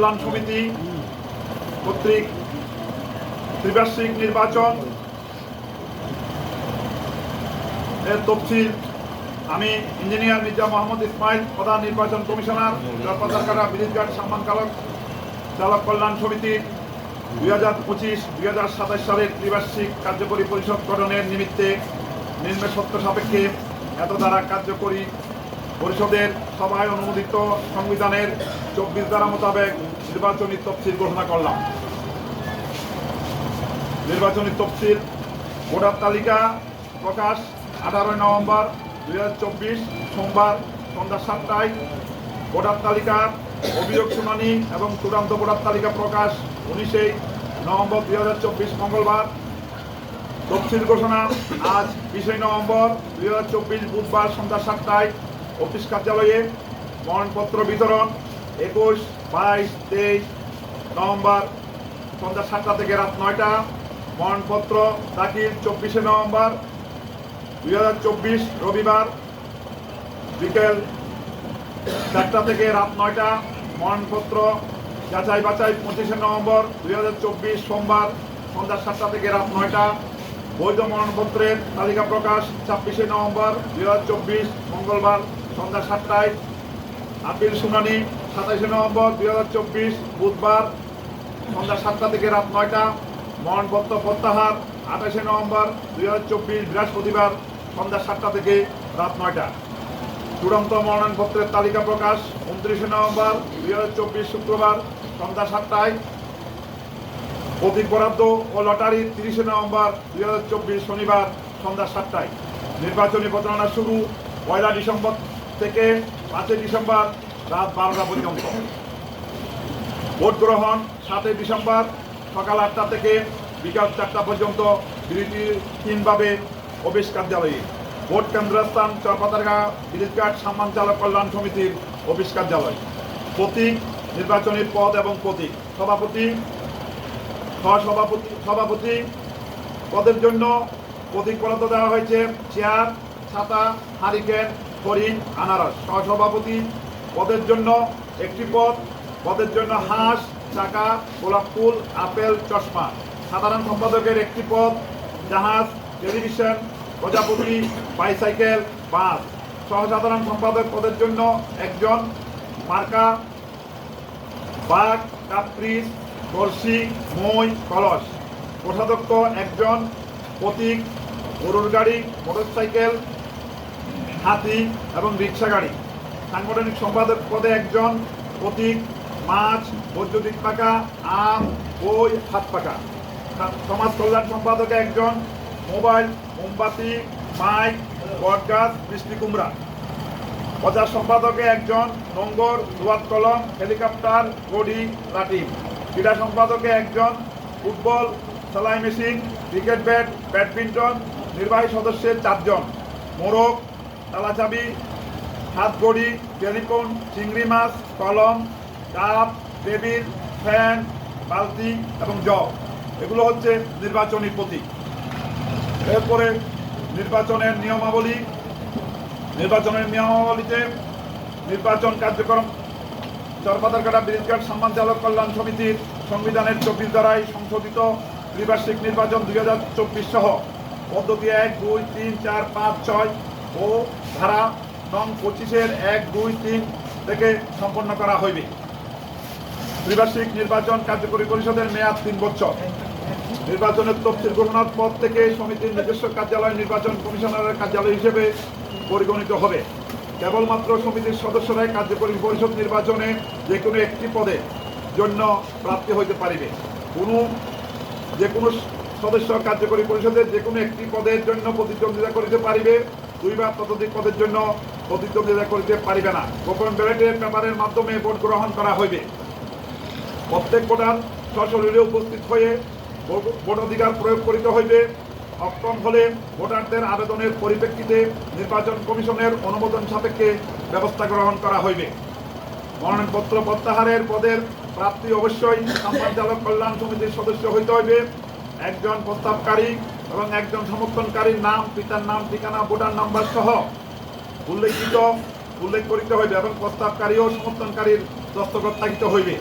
কল্যাণ সমিতি কর্তৃক ত্রিবার্ষিক নির্বাচন। এর তফসিল, আমি ইঞ্জিনিয়ার মির্জা মোহাম্মদ ইসমাইল, প্রধান নির্বাচন কমিশনার জলপাতারকাটা সম্মান চালক চালক কল্যাণ সমিতি, দুই হাজার পঁচিশ, দুই হাজার সাতাশ সালের ত্রিবার্ষিক কার্যকরী পরিষদ গঠনের নিমিত্তে নিম্ন সত্য সাপেক্ষে এত দ্বারা কার্যকরী পরিষদের সভায় অনুমোদিত সংবিধানের চব্বিশ ধারা মোতাবেক নির্বাচনী তফসিল ঘোষণা করলাম। নির্বাচনী তফসিল ভোটার তালিকা প্রকাশ আঠারোই নভেম্বর দুই হাজার চব্বিশ, সোমবার সন্ধ্যা সাতটায়। ভোটার তালিকার অভিযোগ শুনানি এবং চূড়ান্ত ভোটার তালিকা প্রকাশ উনিশে নভেম্বর দুই হাজার চব্বিশ, মঙ্গলবার। তফসিল ঘোষণা আজ বিশে নভেম্বর দুই হাজার চব্বিশ, বুধবার সন্ধ্যা সাতটায়। অফিস কার্যালয়ে মনোনয়নপত্র বিতরণ, একুশ বাইশ, তেইশ, নভেম্বর সন্ধ্যা সাতটা থেকে রাত নয়টা। মনোনয়নপত্র দাখিল চব্বিশে নভেম্বর। দুই হাজার চব্বিশ রবিবার বিকেল চারটা থেকে রাত নয়টা। মনোনয়নপত্র যাচাই বাছাই পঁচিশে নভেম্বর। দুই হাজার চব্বিশ সোমবার সন্ধ্যা সাতটা থেকে রাত নয়টা। বৈধ মনোনয়নপত্রের তালিকা প্রকাশ ছাব্বিশে নভেম্বর। দুই হাজার চব্বিশ মঙ্গলবার সন্ধ্যা সাতটায়। আপিল শুনানি সাতাশে নভেম্বর দুই হাজার চব্বিশ, বুধবার সন্ধ্যা সাতটা থেকে রাত নয়টা মনোনয়নপত্র প্রত্যাহার আঠাশে নভেম্বর দুই হাজার চব্বিশ, বৃহস্পতিবার সন্ধ্যা সাতটা থেকে রাত নয়টা। চূড়ান্ত মনোনয়নপত্রের তালিকা প্রকাশ উনত্রিশে নভেম্বর দুই হাজার চব্বিশ, শুক্রবার সন্ধ্যা সাতটায়। প্রতীক বরাদ্দ ও লটারি তিরিশে নভেম্বর দুই হাজার চব্বিশ, শনিবার সন্ধ্যা সাতটায়। নির্বাচনী প্রচারণা শুরু পয়লা ডিসেম্বর থেকে পাঁচই ডিসেম্বর রাত বারোটা পর্যন্ত। ভোট গ্রহণ সাতই ডিসেম্বর সকাল আটটা থেকে বিকাল চারটা পর্যন্ত বিরতিহীনভাবে অফিস কার্যালয়ে। ভোট কেন্দ্রস্থান চরপাতারগা ব্রিজঘাট সম্মান চালক কল্যাণ সমিতির অফিস কার্যালয়। প্রতীক, নির্বাচনী পদ এবং প্রতীক। সভাপতি, সহসভাপতি, সভাপতি পদের জন্য প্রতীক বরাদ্দ দেওয়া হয়েছে। চেয়ার, ছাতা, হারিকেন, হরিণ, আনারস। সহসভাপতি পদের জন্য একটি পদ, পদের জন্য হাঁস, চাকা, গোলাপ ফুল, আপেল, চশমা। সাধারণ সম্পাদকের একটি পদ, জাহাজ, টেলিভিশন প্রজাপতি বাইসাইকেল, বাস। সহসাধারণ সম্পাদক পদের জন্য একজন মার্কা, বাঘ কাপ্রিস বর্ষি মই, কলস। কোষাধ্যক্ষ একজন প্রতীক গরুর গাড়ি, মোটরসাইকেল, হাতি এবং রিক্সা গাড়ি। সাংগঠনিক সম্পাদক পদে একজন, প্রতীক, মাছ, বৈদ্যুতিক পাকা আম, বই, হাত পাকা সমাজ কল্যাণ সম্পাদকে একজন, মোবাইল, মোমবাতি, মাইক, বটগাছ, বৃষ্টি কুমড়া। প্রচার সম্পাদকে একজন, নঙ্গর, দুয়াত কলম, হেলিকপ্টার গড়ি লাঠি ক্রীড়া সম্পাদকে একজন, ফুটবল, সেলাই মেশিন, ক্রিকেট ব্যাট, ব্যাডমিন্টন, নির্বাহী সদস্যের চারজন। মোরগ, তালাচাবি হাত গড়ি টেলিফোন, চিংড়ি মাছ, কলম কাপ টেবিল, ফ্যান, বালতি এবং জগ। এগুলো হচ্ছে নির্বাচনী প্রতীক। এরপরে নির্বাচনের নিয়মাবলী। নির্বাচনের নিয়মাবলীতে নির্বাচন কার্যক্রম, চরপাতারকাটা ব্রিজঘাট সম্মান চালক কল্যাণ সমিতির সংবিধানের চব্বিশ দ্বারাই সংশোধিত ত্রিবার্ষিক নির্বাচন দুই হাজার চব্বিশ সহ। পদ্ধতি এক, দুই, তিন, চার, পাঁচ, ছয় ও ধারা নং পঁচিশের এক, দুই, তিন থেকে সম্পন্ন করা হইবে ত্রিবার্ষিক নির্বাচন কার্যকরী পরিষদের মেয়াদ তিন বছর। নির্বাচনের তফসিল ঘোষণার পর থেকে সমিতির নিজস্ব কার্যালয় নির্বাচন কমিশনারের কার্যালয় হিসেবে পরিগণিত হবে। কেবলমাত্র সমিতির সদস্যরাই কার্যকরী পরিষদ নির্বাচনে যে কোনো একটি পদে জন্য প্রাপ্তি হইতে পারিবে। কোনো যে কোনো সদস্য কার্যকরী পরিষদের যে কোনো একটি পদের জন্য প্রতিদ্বন্দ্বিতা করিতে পারিবে দুই বা ততোধিক পদের জন্য প্রতিদ্বন্দ্বিতা করিতে পারিবে না। গোপন ব্যালটের পেপারের মাধ্যমে ভোট গ্রহণ করা হইবে। প্রত্যেক ভোটার সশরীরে উপস্থিত হয়ে ভোট- ভোটাধিকার প্রয়োগ করিতে হইবে। অক্ষম হলে ভোটারদের আবেদনের পরিপ্রেক্ষিতে নির্বাচন কমিশনের অনুমোদন সাপেক্ষে ব্যবস্থা গ্রহণ করা হইবে। মনোনয়নপত্র প্রত্যাহারের পদের প্রাপ্তি অবশ্যই চালক কল্যাণ সমিতির সদস্য হইতে হইবে। একজন প্রস্তাবকারী এবং একজন সমর্থনকারীর নাম, পিতার নাম, ঠিকানা, ভোটার নাম্বার সহ উল্লেখিত, উল্লেখ করিতে হইবে এবং প্রস্তাবকারী ও সমর্থনকারীর দস্তখত থাকিতে হইবে।